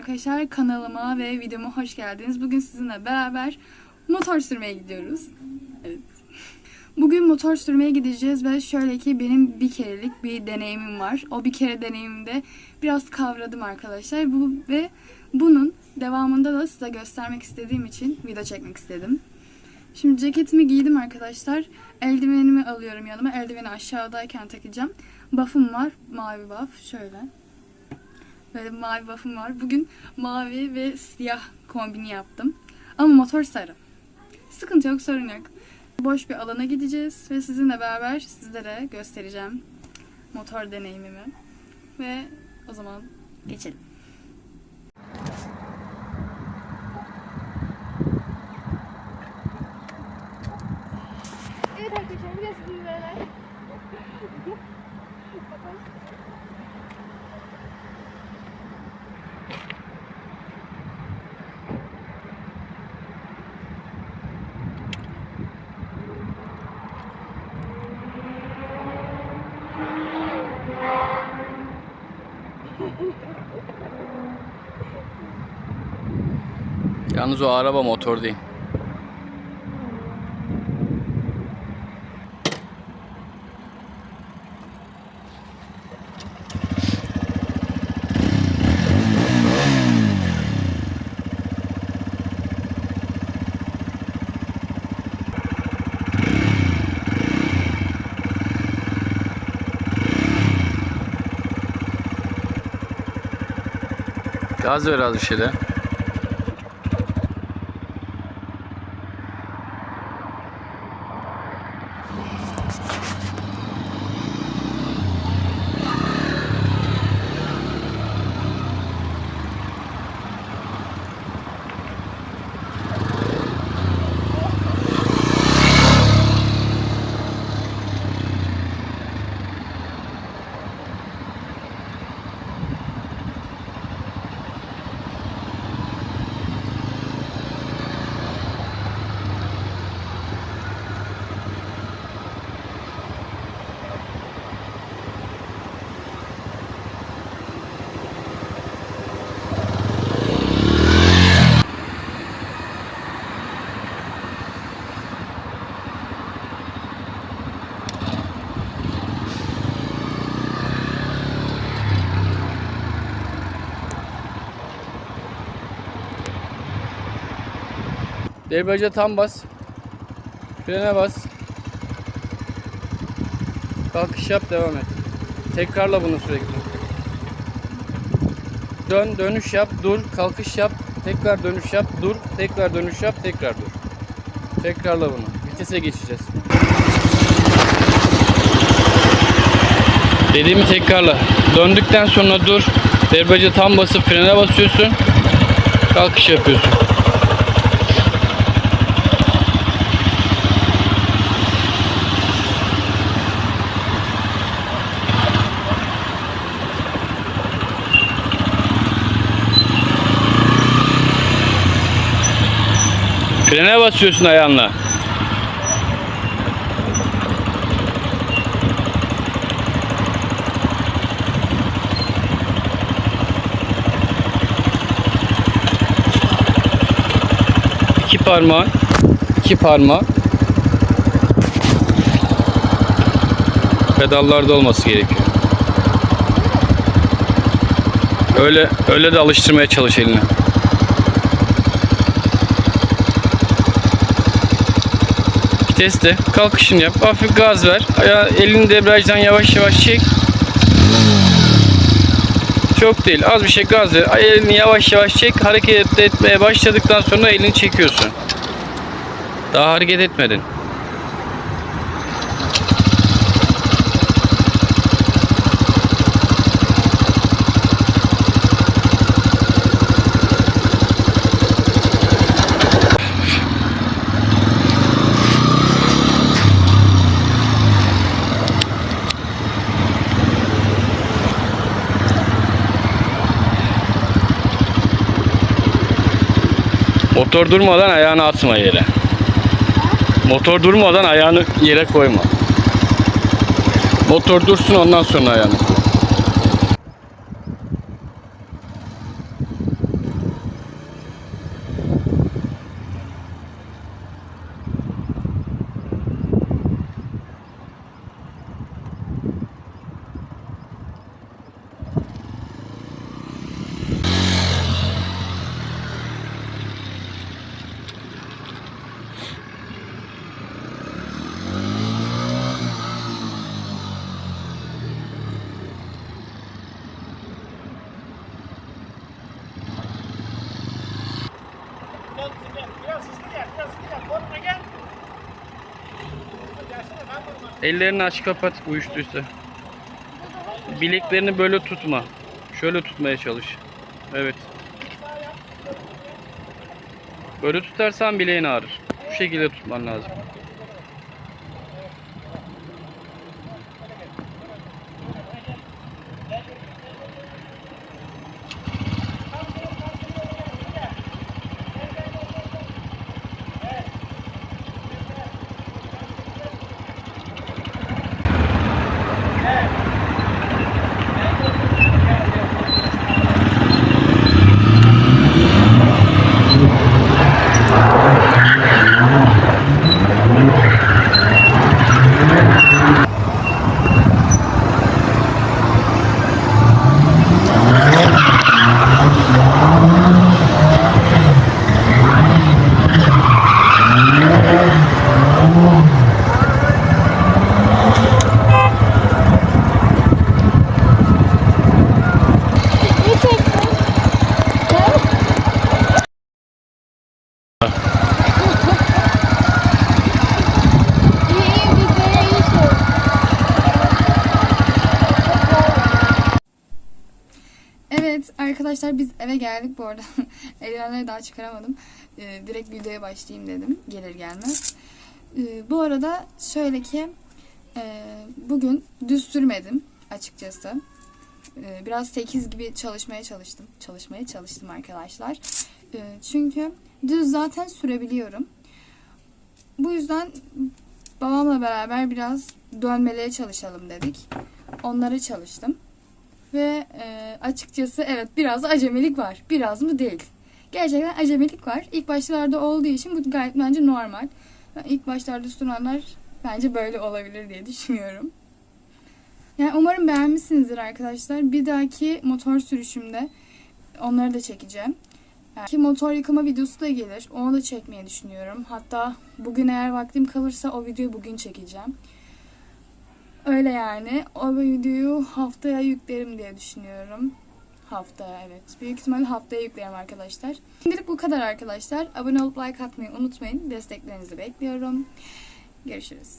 arkadaşlar kanalıma ve videoma hoş geldiniz. Bugün sizinle beraber motor sürmeye gidiyoruz. Evet. Bugün motor sürmeye gideceğiz ve şöyle ki benim bir kerelik bir deneyimim var. O bir kere deneyimimde biraz kavradım arkadaşlar. Bu ve bunun devamında da size göstermek istediğim için video çekmek istedim. Şimdi ceketimi giydim arkadaşlar. Eldivenimi alıyorum yanıma. Eldiveni aşağıdayken takacağım. Buff'ım var. Mavi buff. Şöyle. Böyle mavi buff'ım var. Bugün mavi ve siyah kombini yaptım. Ama motor sarı. Sıkıntı yok, sorun yok. Boş bir alana gideceğiz ve sizinle beraber sizlere göstereceğim motor deneyimimi. Ve o zaman geçelim. Evet arkadaşlar biraz sizin böyle. Yalnız o araba motor değil. Gaz ver az bir şeyler. Debriyaja tam bas. Frene bas. Kalkış yap devam et. Tekrarla bunu sürekli. Dön dönüş yap dur kalkış yap tekrar dönüş yap dur tekrar dönüş yap tekrar dur. Tekrarla bunu. Vitese geçeceğiz. Dediğimi tekrarla. Döndükten sonra dur. Debriyaja tam basıp frene basıyorsun. Kalkış yapıyorsun. Frene basıyorsun ayağınla. İki parmağın, iki parmağı pedallarda olması gerekiyor. Öyle öyle de alıştırmaya çalış elini. Viteste kalkışını yap. Hafif gaz ver. Ayağı, elini debriyajdan yavaş yavaş çek. Çok değil. Az bir şey gaz ver. Elini yavaş yavaş çek. Hareket etmeye başladıktan sonra elini çekiyorsun. Daha hareket etmedin. Motor durmadan ayağını atma yere. Motor durmadan ayağını yere koyma. Motor dursun ondan sonra ayağını Ellerini aç kapat uyuştuysa. Bileklerini böyle tutma. Şöyle tutmaya çalış. Evet. Böyle tutarsan bileğin ağrır. Bu şekilde tutman lazım. Arkadaşlar biz eve geldik bu arada. Eldivenleri daha çıkaramadım. Ee, direkt videoya başlayayım dedim gelir gelmez. Ee, bu arada şöyle ki e, bugün düz sürmedim açıkçası. Ee, biraz 8 gibi çalışmaya çalıştım. Çalışmaya çalıştım arkadaşlar. Ee, çünkü düz zaten sürebiliyorum. Bu yüzden babamla beraber biraz dönmeleye çalışalım dedik. Onlara çalıştım. Ve e, açıkçası evet biraz acemilik var. Biraz mı değil. Gerçekten acemilik var. İlk başlarda olduğu için bu gayet bence normal. İlk başlarda sunanlar bence böyle olabilir diye düşünüyorum. Yani umarım beğenmişsinizdir arkadaşlar. Bir dahaki motor sürüşümde onları da çekeceğim. Ki motor yıkama videosu da gelir. Onu da çekmeyi düşünüyorum. Hatta bugün eğer vaktim kalırsa o videoyu bugün çekeceğim. Öyle yani. O videoyu haftaya yüklerim diye düşünüyorum. Haftaya evet. Büyük ihtimalle haftaya yüklerim arkadaşlar. Şimdilik bu kadar arkadaşlar. Abone olup like atmayı unutmayın. Desteklerinizi bekliyorum. Görüşürüz.